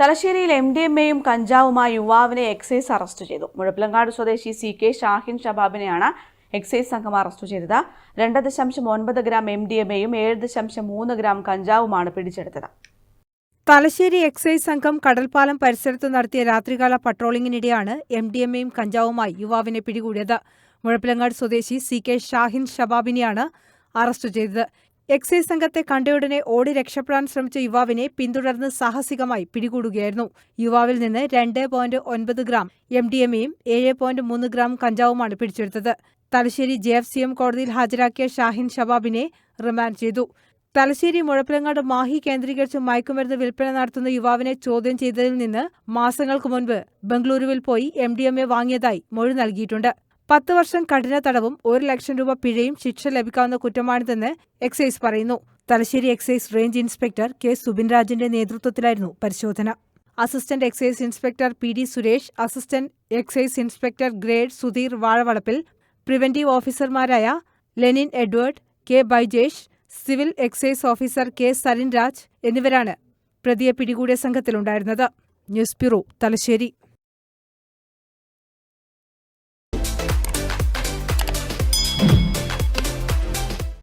തലശ്ശേരിയിൽ M D M എയും കഞ്ചാവുമായി യുവാവിനെ എക്സൈസ് അറസ്റ്റ് ചെയ്തു. മുഴപ്പിലങ്ങാട് സ്വദേശി സി കെ ഷാഹിൻ ഷബാബിനെയാണ് എക്സൈസ് സംഘം അറസ്റ്റ് ചെയ്തത്. രണ്ട് ദശാംശം ഒൻപത് ഗ്രാം എം ഡി എം എയും ഏഴ് ദശാംശം മൂന്ന് ഗ്രാം കഞ്ചാവുമാണ് പിടിച്ചെടുത്തത്. തലശ്ശേരി എക്സൈസ് സംഘം കടൽപ്പാലം പരിസരത്ത് നടത്തിയ രാത്രികാല പട്രോളിംഗിനിടെയാണ് എം ഡി എം എയും കഞ്ചാവുമായി യുവാവിനെ പിടികൂടിയത്. മുഴപ്പിലങ്ങാട് സ്വദേശി സി കെ ഷാഹിൻ ഷബാബിനെയാണ് അറസ്റ്റ് ചെയ്തത്. എക്സൈസ് സംഘത്തെ കണ്ടയുടനെ ഓടി രക്ഷപ്പെടാൻ ശ്രമിച്ച യുവാവിനെ പിന്തുടർന്ന് സാഹസികമായി പിടികൂടുകയായിരുന്നു. യുവാവിൽ നിന്ന് രണ്ട് പോയിന്റ് ഒൻപത് ഗ്രാം എം ഡി എമ്മയും ഏഴ് പോയിന്റ് മൂന്ന് ഗ്രാം കഞ്ചാവുമാണ് പിടിച്ചെടുത്തത്. Thalassery J F C M കോടതിയിൽ ഹാജരാക്കിയ ഷാഹിൻ ഷബാബിനെ റിമാൻഡ് ചെയ്തു. തലശ്ശേരി മുഴപ്പിലങ്ങാട് മാഹി കേന്ദ്രീകരിച്ച് മയക്കുമരുന്ന് വിൽപ്പന നടത്തുന്ന യുവാവിനെ ചോദ്യം ചെയ്തതിൽ നിന്ന് മാസങ്ങൾക്ക് മുൻപ് ബംഗളൂരുവിൽ പോയി എം ഡി എം എ വാങ്ങിയതായി മൊഴി നൽകിയിട്ടുണ്ട്. പത്ത് വർഷം കഠിന തടവും ഒരു ലക്ഷം രൂപ പിഴയും ശിക്ഷ ലഭിക്കാവുന്ന കുറ്റമാണിതെന്ന് എക്സൈസ് പറയുന്നു. Thalassery excise range inspector K സുബിൻരാജിന്റെ നേതൃത്വത്തിലായിരുന്നു പരിശോധന. Assistant excise inspector P D Suresh assistant excise inspector grade Sudheer Vazhavalappil preventive ഓഫീസർമാരായ Lenin Edward K Baijesh civil excise officer K Salin Raj എന്നിവരാണ് പ്രതിയെ പിടികൂടിയ സംഘത്തിലുണ്ടായിരുന്നത്. News bureau Thalassery.